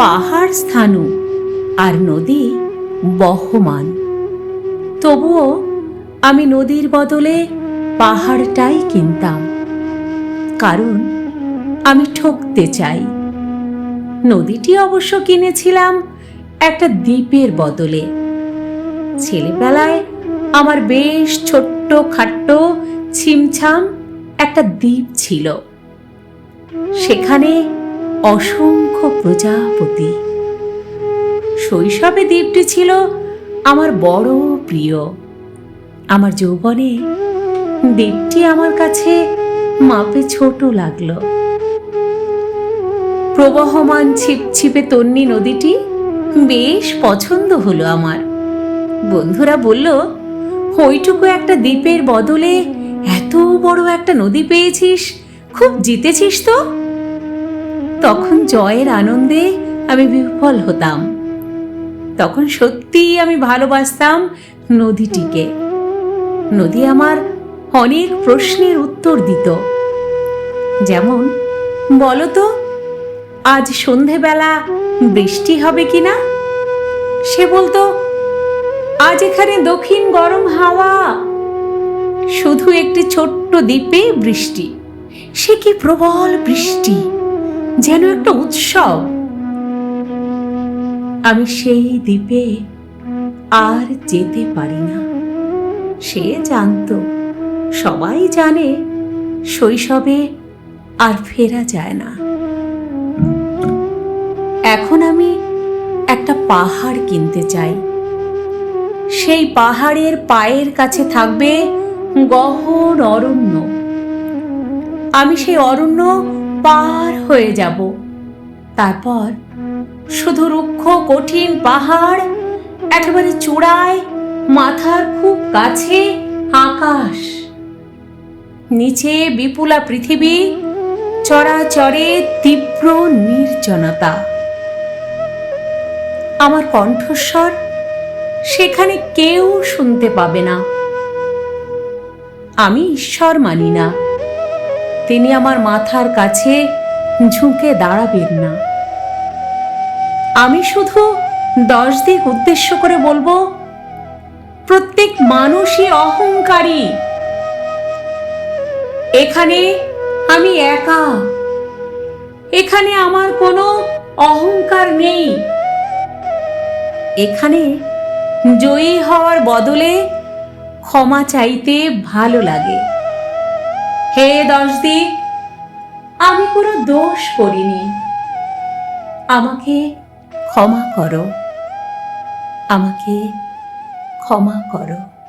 পাহাড় স্থানু আর নদী বহমান। তবুও আমি নদীর বদলে পাহাড়টাই কিনতাম। কারণ আমি ঠকতে চাই। নদীটি অবশ্য কিনেছিলাম একটা দ্বীপের বদলে। ছেলেবেলায় আমার বেশ ছোট্ট খাট্ট ছিমছাম একটা দ্বীপ ছিল। সেখানে অসংখ্য প্রজাপতি। শৈশবে দ্বীপটি ছিল আমার বড় প্রিয়। আমার যৌবনে দ্বীপটি আমার কাছে মাপে ছোট লাগল। প্রবহমান ছিপছিপে তন্নি নদীটি বেশ পছন্দ হলো আমার। বন্ধুরা বলল, ওইটুকু একটা দ্বীপের বদলে এত বড় একটা নদী পেয়েছিস, খুব জিতেছিস তো? তখন জয়ের আনন্দে আমি বিফল হতাম। তখন সত্যিই আমি ভালোবাসতাম নদীটিকে। নদী আমার অনেক প্রশ্নের উত্তর দিত। যেমন বলো তো আজ সন্ধেবেলা বৃষ্টি হবে কিনা? সে বলতো, আজ এখানে দক্ষিণ গরম হাওয়া। শুধু একটি ছোট্ট দ্বীপে বৃষ্টি। সে কি প্রবল বৃষ্টি? যেন একটা উৎসব। আমি সেই দ্বীপে আর যেতে পারি না। সে জানতো, সবাই জানে শৈশবে আর ফেরা যায় না। এখন আমি একটা পাহাড় কিনতে চাই। সেই পাহাড়ের পায়ের কাছে থাকবে গহন অরণ্য। আমি সেই অরণ্য পার হয়ে যাব। তারপর শুধু রুক্ষ কঠিন পাহাড়, একেবারে চূড়ায়, মাথার খুব কাছে আকাশ। নিচে বিপুলা পৃথিবী, চরাচরে তীব্র নির্জনতা। আমার কণ্ঠস্বর সেখানে কেউ শুনতে পাবে না। আমি ঈশ্বর মানি না। তিনি আমার মাথার কাছে ঝুঁকে দাঁড়াবেন না। আমি শুধু দশ দিক উদ্দেশ্য করে বলব, প্রত্যেক মানুষই অহংকারী। এখানে আমি একা। এখানে আমার কোনো অহংকার নেই। এখানে জয়ী হওয়ার বদলে ক্ষমা চাইতে ভালো লাগে। হে দশদিক আমি কোনো দোষ করিনি। আমাকে ক্ষমা করো। আমাকে ক্ষমা করো।